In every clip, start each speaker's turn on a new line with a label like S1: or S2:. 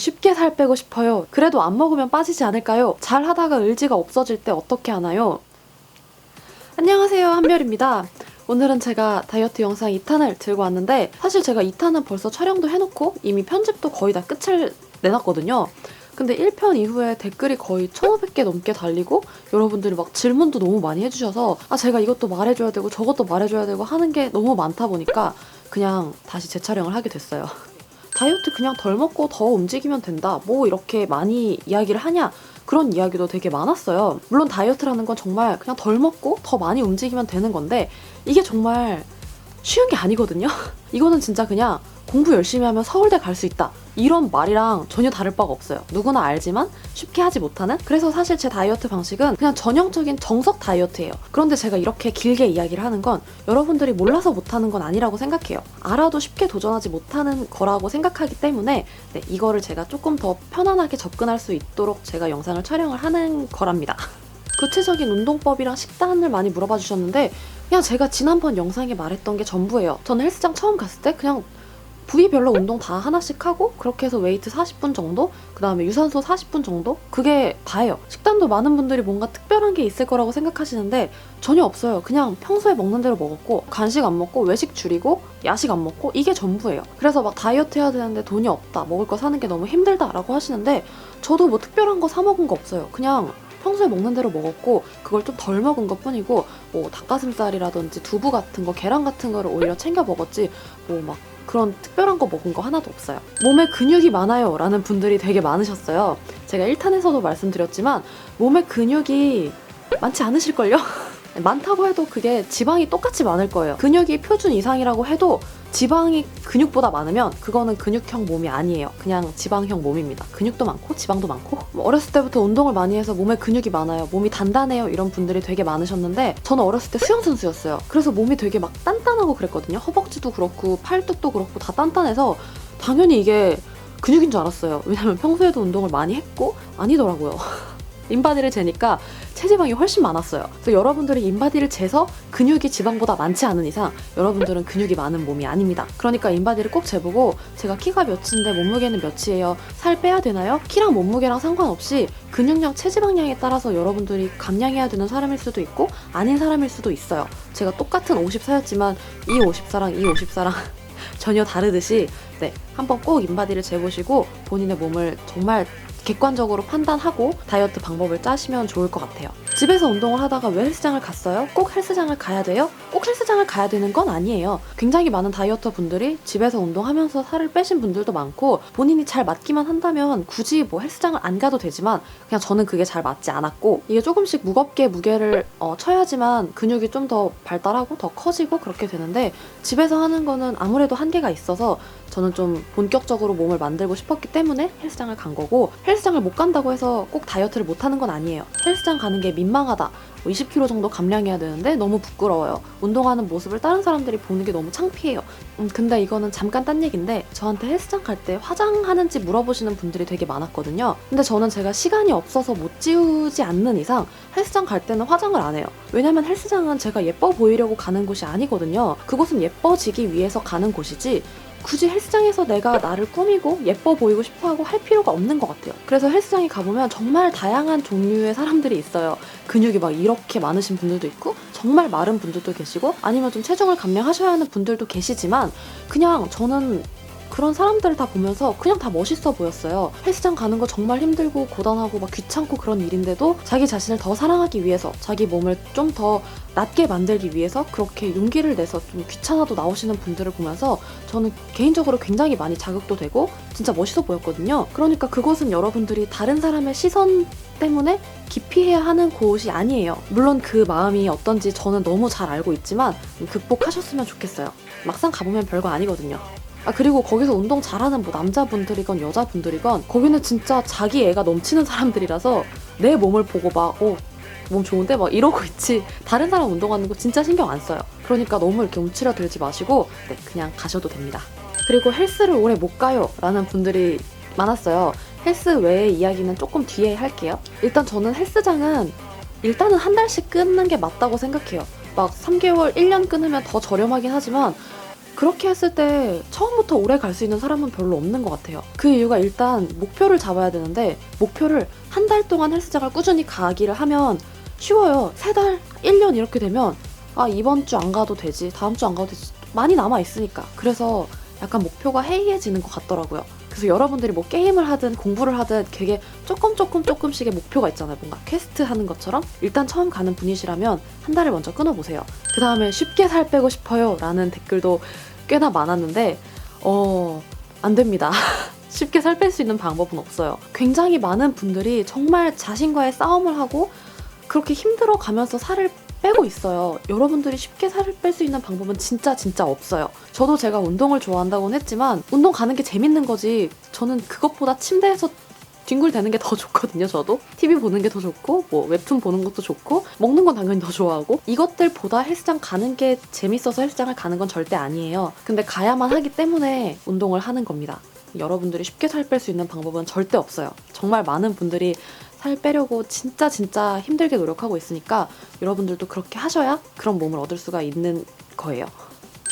S1: 쉽게 살 빼고 싶어요. 그래도 안 먹으면 빠지지 않을까요? 잘 하다가 의지가 없어질 때 어떻게 하나요? 안녕하세요. 한별입니다. 오늘은 제가 다이어트 영상 2탄을 들고 왔는데 사실 제가 2탄은 벌써 촬영도 해놓고 이미 편집도 거의 다 끝을 내놨거든요. 근데 1편 이후에 댓글이 거의 1500개 넘게 달리고 여러분들이 막 질문도 너무 많이 해주셔서 아 제가 이것도 말해줘야 되고 저것도 말해줘야 되고 하는 게 너무 많다 보니까 그냥 다시 재촬영을 하게 됐어요. 다이어트 그냥 덜 먹고 더 움직이면 된다. 뭐 이렇게 많이 이야기를 하냐. 그런 이야기도 되게 많았어요. 물론 다이어트라는 건 정말 그냥 덜 먹고 더 많이 움직이면 되는 건데 이게 정말 쉬운 게 아니거든요. 이거는 진짜 그냥 공부 열심히 하면 서울대 갈 수 있다. 이런 말이랑 전혀 다를 바가 없어요. 누구나 알지만 쉽게 하지 못하는? 그래서 사실 제 다이어트 방식은 그냥 전형적인 정석 다이어트예요. 그런데 제가 이렇게 길게 이야기를 하는 건 여러분들이 몰라서 못하는 건 아니라고 생각해요. 알아도 쉽게 도전하지 못하는 거라고 생각하기 때문에 네, 이거를 제가 조금 더 편안하게 접근할 수 있도록 제가 영상을 촬영을 하는 거랍니다. 구체적인 운동법이랑 식단을 많이 물어봐 주셨는데 그냥 제가 지난번 영상에 말했던 게 전부예요. 저는 헬스장 처음 갔을 때 그냥 부위별로 운동 다 하나씩 하고 그렇게 해서 웨이트 40분 정도 그 다음에 유산소 40분 정도? 그게 다예요. 식단도 많은 분들이 뭔가 특별한 게 있을 거라고 생각하시는데 전혀 없어요. 그냥 평소에 먹는 대로 먹었고 간식 안 먹고 외식 줄이고 야식 안 먹고 이게 전부예요. 그래서 막 다이어트 해야 되는데 돈이 없다 먹을 거 사는 게 너무 힘들다 라고 하시는데 저도 뭐 특별한 거 사 먹은 거 없어요. 그냥 평소에 먹는 대로 먹었고 그걸 좀 덜 먹은 것 뿐이고 뭐 닭가슴살이라든지 두부 같은 거 계란 같은 거를 오히려 챙겨 먹었지 뭐막 그런 특별한 거 먹은 거 하나도 없어요. 몸에 근육이 많아요 라는 분들이 되게 많으셨어요. 제가 1탄에서도 말씀드렸지만 몸에 근육이 많지 않으실걸요? 많다고 해도 그게 지방이 똑같이 많을 거예요. 근육이 표준 이상이라고 해도 지방이 근육보다 많으면 그거는 근육형 몸이 아니에요. 그냥 지방형 몸입니다. 근육도 많고 지방도 많고 뭐 어렸을 때부터 운동을 많이 해서 몸에 근육이 많아요. 몸이 단단해요. 이런 분들이 되게 많으셨는데 저는 어렸을 때 수영 선수였어요. 그래서 몸이 되게 막 단단하고 그랬거든요. 허벅지도 그렇고 팔뚝도 그렇고 다 단단해서 당연히 이게 근육인 줄 알았어요. 왜냐면 평소에도 운동을 많이 했고 아니더라고요. 인바디를 재니까 체지방이 훨씬 많았어요. 그래서 여러분들이 인바디를 재서 근육이 지방보다 많지 않은 이상 여러분들은 근육이 많은 몸이 아닙니다. 그러니까 인바디를 꼭 재보고 제가 키가 몇인데 몸무게는 몇이에요? 살 빼야 되나요? 키랑 몸무게랑 상관없이 근육량, 체지방량에 따라서 여러분들이 감량해야 되는 사람일 수도 있고 아닌 사람일 수도 있어요. 제가 똑같은 54였지만 이 54랑 이 54랑 전혀 다르듯이 네 한번 꼭 인바디를 재보시고 본인의 몸을 정말 객관적으로 판단하고 다이어트 방법을 짜시면 좋을 것 같아요. 집에서 운동을 하다가 왜 헬스장을 갔어요? 꼭 헬스장을 가야 돼요? 꼭 헬스장을 가야 되는 건 아니에요. 굉장히 많은 다이어터 분들이 집에서 운동하면서 살을 빼신 분들도 많고 본인이 잘 맞기만 한다면 굳이 뭐 헬스장을 안 가도 되지만 그냥 저는 그게 잘 맞지 않았고 이게 조금씩 무겁게 무게를 어, 쳐야지만 근육이 좀 더 발달하고 더 커지고 그렇게 되는데 집에서 하는 거는 아무래도 한계가 있어서 저는 좀 본격적으로 몸을 만들고 싶었기 때문에 헬스장을 간 거고 헬스장을 못 간다고 해서 꼭 다이어트를 못 하는 건 아니에요. 헬스장 가는 게 민망하다. 뭐 20kg 정도 감량해야 되는데 너무 부끄러워요. 운동하는 모습을 다른 사람들이 보는 게 너무 창피해요. 음, 근데 이거는 잠깐 딴 얘기인데 저한테 헬스장 갈 때 화장하는지 물어보시는 분들이 되게 많았거든요. 근데 저는 제가 시간이 없어서 못 지우지 않는 이상 헬스장 갈 때는 화장을 안 해요. 왜냐면 헬스장은 제가 예뻐 보이려고 가는 곳이 아니거든요. 그곳은 예뻐지기 위해서 가는 곳이지 굳이 헬스장에서 내가 나를 꾸미고 예뻐 보이고 싶어 하고 할 필요가 없는 것 같아요. 그래서 헬스장에 가보면 정말 다양한 종류의 사람들이 있어요. 근육이 막 이렇게 많으신 분들도 있고, 정말 마른 분들도 계시고, 아니면 좀 체중을 감량하셔야 하는 분들도 계시지만, 그냥 저는 그런 사람들을 다 보면서 그냥 다 멋있어 보였어요. 헬스장 가는 거 정말 힘들고 고단하고 막 귀찮고 그런 일인데도 자기 자신을 더 사랑하기 위해서 자기 몸을 좀더 낫게 만들기 위해서 그렇게 용기를 내서 좀 귀찮아도 나오시는 분들을 보면서 저는 개인적으로 굉장히 많이 자극도 되고 진짜 멋있어 보였거든요. 그러니까 그것은 여러분들이 다른 사람의 시선 때문에 기피해야 하는 곳이 아니에요. 물론 그 마음이 어떤지 저는 너무 잘 알고 있지만 극복하셨으면 좋겠어요. 막상 가보면 별거 아니거든요. 아 그리고 거기서 운동 잘하는 뭐 남자분들이건 여자분들이건 거기는 진짜 자기 애가 넘치는 사람들이라서 내 몸을 보고 막어 몸 좋은데? 막 이러고 있지. 다른 사람 운동하는 거 진짜 신경 안 써요. 그러니까 너무 이렇게 움츠려 들지 마시고 네 그냥 가셔도 됩니다. 그리고 헬스를 오래 못 가요. 라는 분들이 많았어요. 헬스 외의 이야기는 조금 뒤에 할게요. 일단 저는 헬스장은 일단은 한 달씩 끊는 게 맞다고 생각해요. 막 3개월, 1년 끊으면 더 저렴하긴 하지만 그렇게 했을 때 처음부터 오래 갈 수 있는 사람은 별로 없는 것 같아요. 그 이유가 일단 목표를 잡아야 되는데 목표를 한 달 동안 헬스장을 꾸준히 가기를 하면 쉬워요. 세 달, 1년 이렇게 되면 아 이번 주 안 가도 되지, 다음 주 안 가도 되지 많이 남아 있으니까. 그래서 약간 목표가 해이해지는 것 같더라고요. 그래서 여러분들이 뭐 게임을 하든 공부를 하든 되게 조금 조금 조금씩의 목표가 있잖아요. 뭔가 퀘스트 하는 것처럼 일단 처음 가는 분이시라면 한 달을 먼저 끊어보세요. 그 다음에 쉽게 살 빼고 싶어요 라는 댓글도 꽤나 많았는데 어... 안 됩니다. 쉽게 살 뺄 수 있는 방법은 없어요. 굉장히 많은 분들이 정말 자신과의 싸움을 하고 그렇게 힘들어 가면서 살을 빼고 있어요. 여러분들이 쉽게 살을 뺄 수 있는 방법은 진짜 진짜 없어요. 저도 제가 운동을 좋아한다고는 했지만 운동 가는 게 재밌는 거지. 저는 그것보다 침대에서 뒹굴대는 게 더 좋거든요, 저도. TV 보는 게 더 좋고, 뭐, 웹툰 보는 것도 좋고, 먹는 건 당연히 더 좋아하고, 이것들보다 헬스장 가는 게 재밌어서 헬스장을 가는 건 절대 아니에요. 근데 가야만 하기 때문에 운동을 하는 겁니다. 여러분들이 쉽게 살 뺄 수 있는 방법은 절대 없어요. 정말 많은 분들이 살 빼려고 진짜 진짜 힘들게 노력하고 있으니까 여러분들도 그렇게 하셔야 그런 몸을 얻을 수가 있는 거예요.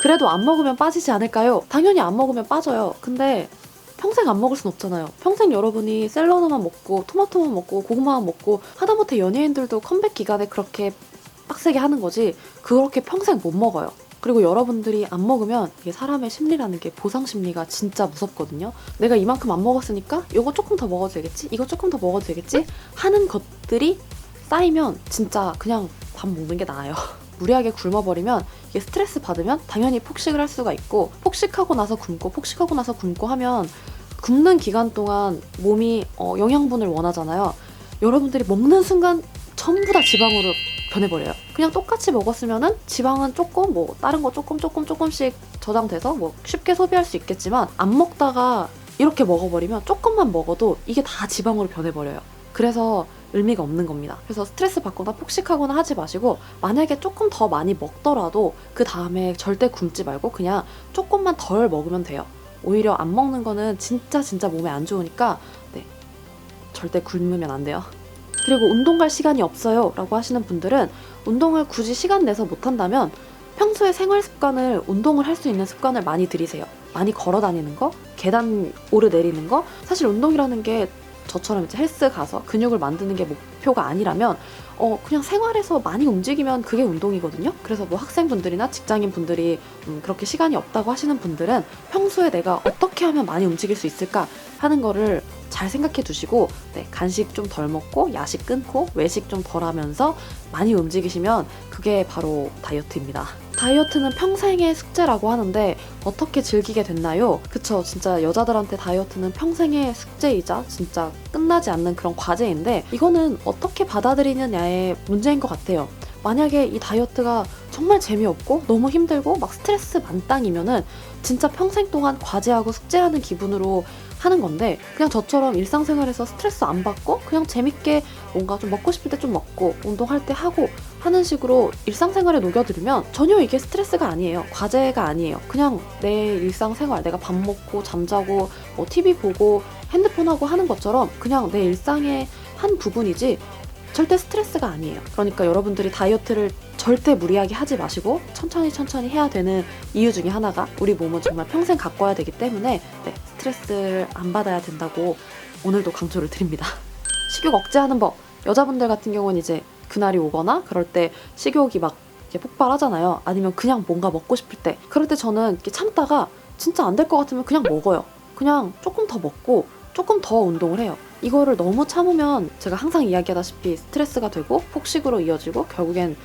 S1: 그래도 안 먹으면 빠지지 않을까요? 당연히 안 먹으면 빠져요. 근데 평생 안 먹을 순 없잖아요. 평생 여러분이 샐러드만 먹고 토마토만 먹고 고구마만 먹고 하다못해 연예인들도 컴백 기간에 그렇게 빡세게 하는 거지 그렇게 평생 못 먹어요. 그리고 여러분들이 안 먹으면 이게 사람의 심리라는 게 보상 심리가 진짜 무섭거든요. 내가 이만큼 안 먹었으니까 이거 조금 더 먹어도 되겠지? 이거 조금 더 먹어도 되겠지? 하는 것들이 쌓이면 진짜 그냥 밥 먹는 게 나아요. 무리하게 굶어버리면 이게 스트레스 받으면 당연히 폭식을 할 수가 있고 폭식하고 나서 굶고 폭식하고 나서 굶고 하면 굶는 기간 동안 몸이 어, 영양분을 원하잖아요. 여러분들이 먹는 순간 전부 다 지방으로 변해버려요. 그냥 똑같이 먹었으면은 지방은 조금 뭐 다른 거 조금 조금 조금씩 저장돼서 뭐 쉽게 소비할 수 있겠지만 안 먹다가 이렇게 먹어버리면 조금만 먹어도 이게 다 지방으로 변해버려요. 그래서 의미가 없는 겁니다. 그래서 스트레스 받거나 폭식하거나 하지 마시고 만약에 조금 더 많이 먹더라도 그 다음에 절대 굶지 말고 그냥 조금만 덜 먹으면 돼요. 오히려 안 먹는 거는 진짜 진짜 몸에 안 좋으니까 네 절대 굶으면 안 돼요. 그리고 운동 갈 시간이 없어요 라고 하시는 분들은 운동을 굳이 시간 내서 못 한다면 평소에 생활 습관을 운동을 할 수 있는 습관을 많이 들이세요. 많이 걸어 다니는 거, 계단 오르내리는 거. 사실 운동이라는 게 저처럼 이제 헬스 가서 근육을 만드는 게 목표가 아니라면 어 그냥 생활에서 많이 움직이면 그게 운동이거든요. 그래서 뭐 학생분들이나 직장인 분들이 음, 그렇게 시간이 없다고 하시는 분들은 평소에 내가 어떻게 하면 많이 움직일 수 있을까 하는 거를 잘 생각해 두시고 네, 간식 좀 덜 먹고 야식 끊고 외식 좀 덜 하면서 많이 움직이시면 그게 바로 다이어트입니다. 다이어트는 평생의 숙제라고 하는데 어떻게 즐기게 됐나요? 그쵸 진짜 여자들한테 다이어트는 평생의 숙제이자 진짜 끝나지 않는 그런 과제인데 이거는 어떻게 받아들이느냐의 문제인 것 같아요. 만약에 이 다이어트가 정말 재미없고 너무 힘들고 막 스트레스 만땅이면은 진짜 평생 동안 과제하고 숙제하는 기분으로 하는 건데 그냥 저처럼 일상생활에서 스트레스 안 받고 그냥 재밌게 뭔가 좀 먹고 싶을 때 좀 먹고 운동할 때 하고 하는 식으로 일상생활에 녹여들으면 전혀 이게 스트레스가 아니에요. 과제가 아니에요. 그냥 내 일상생활 내가 밥 먹고 잠자고 뭐 TV 보고 핸드폰 하고 하는 것처럼 그냥 내 일상의 한 부분이지 절대 스트레스가 아니에요. 그러니까 여러분들이 다이어트를 절대 무리하게 하지 마시고 천천히 천천히 해야 되는 이유 중에 하나가 우리 몸은 정말 평생 갖고 와야 되기 때문에 네, 스트레스를 안 받아야 된다고 오늘도 강조를 드립니다. 식욕 억제하는 법. 여자분들 같은 경우는 이제 그날이 오거나 그럴 때 식욕이 막 폭발하잖아요. 아니면 그냥 뭔가 먹고 싶을 때. 그럴 때 저는 이렇게 참다가 진짜 안 될 것 같으면 그냥 먹어요. 그냥 조금 더 먹고 조금 더 운동을 해요. 이거를 너무 참으면 제가 항상 이야기하다시피 스트레스가 되고 폭식으로 이어지고 결국엔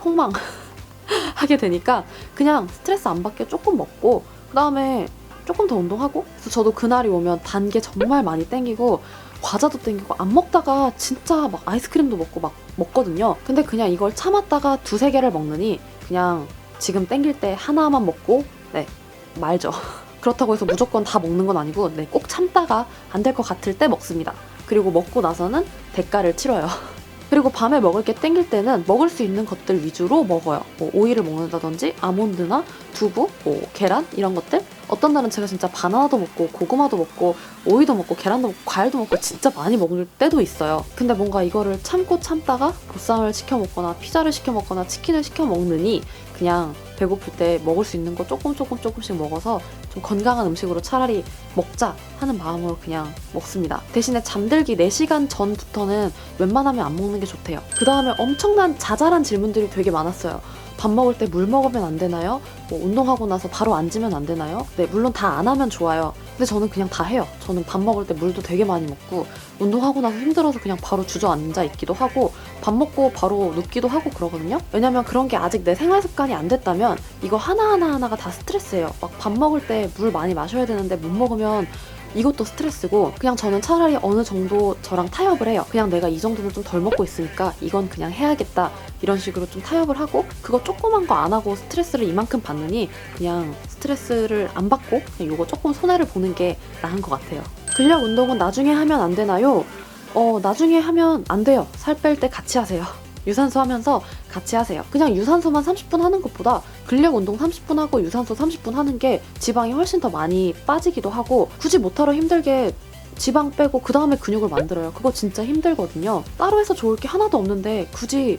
S1: 폭망 하게 되니까 그냥 스트레스 안 받게 조금 먹고 그 다음에 조금 더 운동하고 그래서 저도 그날이 오면 단 게 정말 많이 땡기고 과자도 땡기고 안 먹다가 진짜 막 아이스크림도 먹고 막 먹거든요. 근데 그냥 이걸 참았다가 두세 개를 먹느니 그냥 지금 땡길 때 하나만 먹고 네 말죠. 그렇다고 해서 무조건 다 먹는 건 아니고 네, 꼭 참다가 안 될 것 같을 때 먹습니다. 그리고 먹고 나서는 대가를 치러요. 그리고 밤에 먹을 게 땡길 때는 먹을 수 있는 것들 위주로 먹어요. 뭐 오이를 먹는다든지 아몬드나 두부, 뭐 계란 이런 것들. 어떤 날은 제가 진짜 바나나도 먹고 고구마도 먹고 오이도 먹고 계란도 먹고 과일도 먹고 진짜 많이 먹을 때도 있어요. 근데 뭔가 이거를 참고 참다가 보쌈을 시켜 먹거나 피자를 시켜 먹거나 치킨을 시켜 먹느니 그냥 배고플 때 먹을 수 있는 거 조금 조금 조금씩 먹어서 좀 건강한 음식으로 차라리 먹자 하는 마음으로 그냥 먹습니다. 대신에 잠들기 4시간 전부터는 웬만하면 안 먹는 게 좋대요. 그 다음에 엄청난 자잘한 질문들이 되게 많았어요. 밥 먹을 때 물 먹으면 안 되나요? 뭐 운동하고 나서 바로 앉으면 안 되나요? 네, 물론 다 안 하면 좋아요. 근데 저는 그냥 다 해요. 저는 밥 먹을 때 물도 되게 많이 먹고 운동하고 나서 힘들어서 그냥 바로 주저앉아 있기도 하고 밥 먹고 바로 눕기도 하고 그러거든요. 왜냐면 그런 게 아직 내 생활 습관이 안 됐다면 이거 하나하나 하나가 다 스트레스예요. 막 밥 먹을 때 물 많이 마셔야 되는데 못 먹으면 이것도 스트레스고 그냥 저는 차라리 어느 정도 저랑 타협을 해요. 그냥 내가 이 정도는 좀 덜 먹고 있으니까 이건 그냥 해야겠다 이런 식으로 좀 타협을 하고 그거 조그만 거 안 하고 스트레스를 이만큼 받느니 그냥 스트레스를 안 받고 그냥 이거 조금 손해를 보는 게 나은 것 같아요. 근력 운동은 나중에 하면 안 되나요? 어 나중에 하면 안 돼요. 살 뺄 때 같이 하세요. 유산소 하면서 같이 하세요. 그냥 유산소만 30분 하는 것보다 근력 운동 30분 하고 유산소 30분 하는 게 지방이 훨씬 더 많이 빠지기도 하고 굳이 못하러 힘들게 지방 빼고 그 다음에 근육을 만들어요. 그거 진짜 힘들거든요. 따로 해서 좋을 게 하나도 없는데 굳이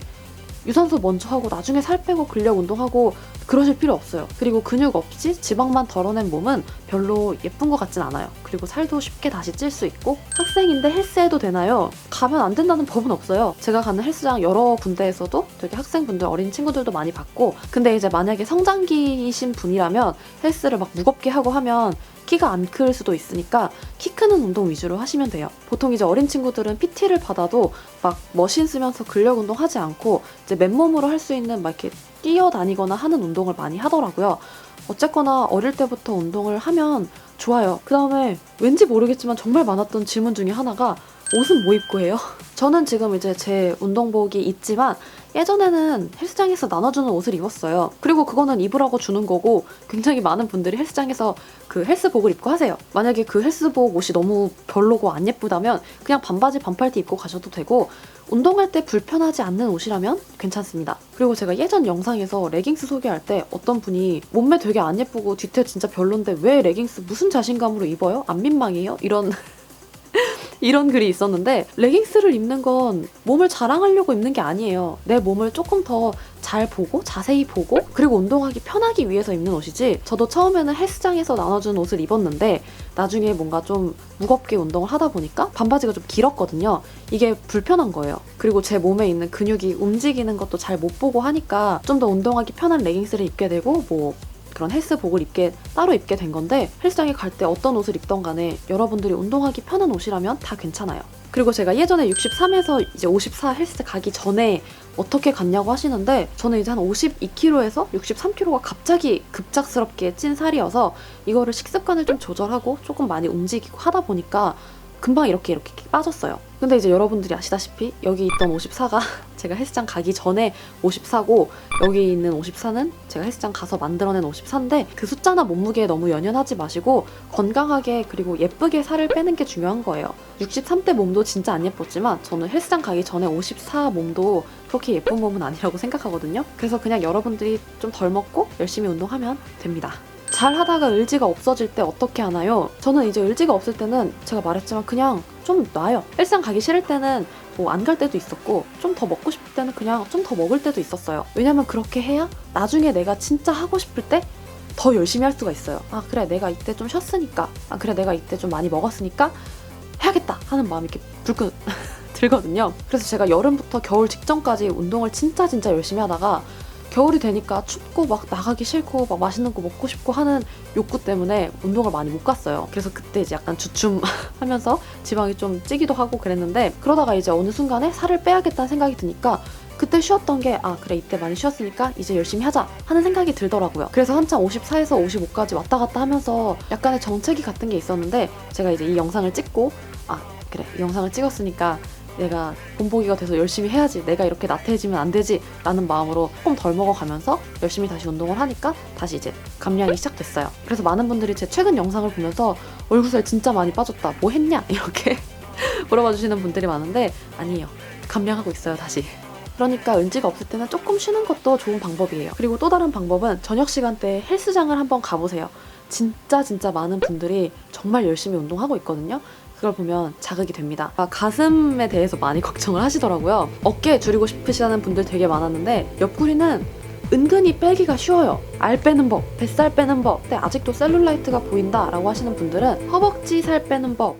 S1: 유산소 먼저 하고 나중에 살 빼고 근력 운동하고 그러실 필요 없어요. 그리고 근육 없이 지방만 덜어낸 몸은 별로 예쁜 것 같진 않아요. 그리고 살도 쉽게 다시 찔 수 있고 학생인데 헬스해도 되나요? 가면 안 된다는 법은 없어요. 제가 가는 헬스장 여러 군데에서도 되게 학생분들 어린 친구들도 많이 봤고 근데 이제 만약에 성장기이신 분이라면 헬스를 막 무겁게 하고 하면 키가 안 클 수도 있으니까 키 크는 운동 위주로 하시면 돼요. 보통 이제 어린 친구들은 PT를 받아도 막 머신 쓰면서 근력 운동 하지 않고 이제 맨몸으로 할 수 있는 막 이렇게 뛰어다니거나 하는 운동을 많이 하더라고요. 어쨌거나 어릴 때부터 운동을 하면 좋아요. 그 다음에 왠지 모르겠지만 정말 많았던 질문 중에 하나가 옷은 뭐 입고 해요? 저는 지금 이제 제 운동복이 있지만 예전에는 헬스장에서 나눠주는 옷을 입었어요. 그리고 그거는 입으라고 주는 거고 굉장히 많은 분들이 헬스장에서 그 헬스복을 입고 하세요. 만약에 그 헬스복 옷이 너무 별로고 안 예쁘다면 그냥 반바지 반팔티 입고 가셔도 되고 운동할 때 불편하지 않는 옷이라면 괜찮습니다. 그리고 제가 예전 영상에서 레깅스 소개할 때 어떤 분이 몸매 되게 안 예쁘고 뒤태 진짜 별론데 왜 레깅스 무슨 자신감으로 입어요? 안 민망해요? 이런 이런 글이 있었는데 레깅스를 입는 건 몸을 자랑하려고 입는 게 아니에요. 내 몸을 조금 더 잘 보고 자세히 보고 그리고 운동하기 편하기 위해서 입는 옷이지 저도 처음에는 헬스장에서 나눠준 옷을 입었는데 나중에 뭔가 좀 무겁게 운동을 하다 보니까 반바지가 좀 길었거든요. 이게 불편한 거예요. 그리고 제 몸에 있는 근육이 움직이는 것도 잘 못 보고 하니까 좀 더 운동하기 편한 레깅스를 입게 되고 뭐 그런 헬스복을 입게 따로 입게 된 건데 헬스장에 갈 때 어떤 옷을 입던 간에 여러분들이 운동하기 편한 옷이라면 다 괜찮아요. 그리고 제가 예전에 63에서 이제 54 헬스 가기 전에 어떻게 갔냐고 하시는데 저는 이제 한 52kg에서 63kg가 갑자기 급작스럽게 찐 살이어서 이거를 식습관을 좀 조절하고 조금 많이 움직이고 하다 보니까 금방 이렇게 이렇게 빠졌어요. 근데 이제 여러분들이 아시다시피 여기 있던 54가 제가 헬스장 가기 전에 54고 여기 있는 54는 제가 헬스장 가서 만들어낸 54인데 그 숫자나 몸무게에 너무 연연하지 마시고 건강하게 그리고 예쁘게 살을 빼는 게 중요한 거예요. 63대 몸도 진짜 안 예뻤지만 저는 헬스장 가기 전에 54 몸도 그렇게 예쁜 몸은 아니라고 생각하거든요. 그래서 그냥 여러분들이 좀 덜 먹고 열심히 운동하면 됩니다. 잘 하다가 의지가 없어질 때 어떻게 하나요? 저는 이제 의지가 없을 때는 제가 말했지만 그냥 좀 놔요. 일상 가기 싫을 때는 뭐 안 갈 때도 있었고 좀 더 먹고 싶을 때는 그냥 좀 더 먹을 때도 있었어요. 왜냐면 그렇게 해야 나중에 내가 진짜 하고 싶을 때 더 열심히 할 수가 있어요. 아 그래 내가 이때 좀 쉬었으니까 아 그래 내가 이때 좀 많이 먹었으니까 해야겠다 하는 마음이 이렇게 불끈 들거든요. 그래서 제가 여름부터 겨울 직전까지 운동을 진짜 진짜 열심히 하다가 겨울이 되니까 춥고 막 나가기 싫고 막 맛있는 거 먹고 싶고 하는 욕구 때문에 운동을 많이 못 갔어요. 그래서 그때 이제 약간 주춤하면서 지방이 좀 찌기도 하고 그랬는데 그러다가 이제 어느 순간에 살을 빼야겠다는 생각이 드니까 그때 쉬었던 게 아 그래 이때 많이 쉬었으니까 이제 열심히 하자 하는 생각이 들더라고요. 그래서 한참 54에서 55까지 왔다 갔다 하면서 약간의 정체기 같은 게 있었는데 제가 이제 이 영상을 찍고 아 그래 이 영상을 찍었으니까 내가 본보기가 돼서 열심히 해야지 내가 이렇게 나태해지면 안 되지 라는 마음으로 조금 덜 먹어가면서 열심히 다시 운동을 하니까 다시 이제 감량이 시작됐어요. 그래서 많은 분들이 제 최근 영상을 보면서 얼굴살 진짜 많이 빠졌다 뭐 했냐? 이렇게 물어봐 주시는 분들이 많은데 아니에요. 감량하고 있어요 다시. 그러니까 은지가 없을 때는 조금 쉬는 것도 좋은 방법이에요. 그리고 또 다른 방법은 저녁 시간대에 헬스장을 한번 가보세요. 진짜 진짜 많은 분들이 정말 열심히 운동하고 있거든요 그걸 보면 자극이 됩니다. 아, 가슴에 대해서 많이 걱정을 하시더라고요. 어깨 줄이고 싶으시다는 분들 되게 많았는데 옆구리는 은근히 빼기가 쉬워요. 알 빼는 법, 뱃살 빼는 법, 근데 아직도 셀룰라이트가 보인다 라고 하시는 분들은 허벅지 살 빼는 법,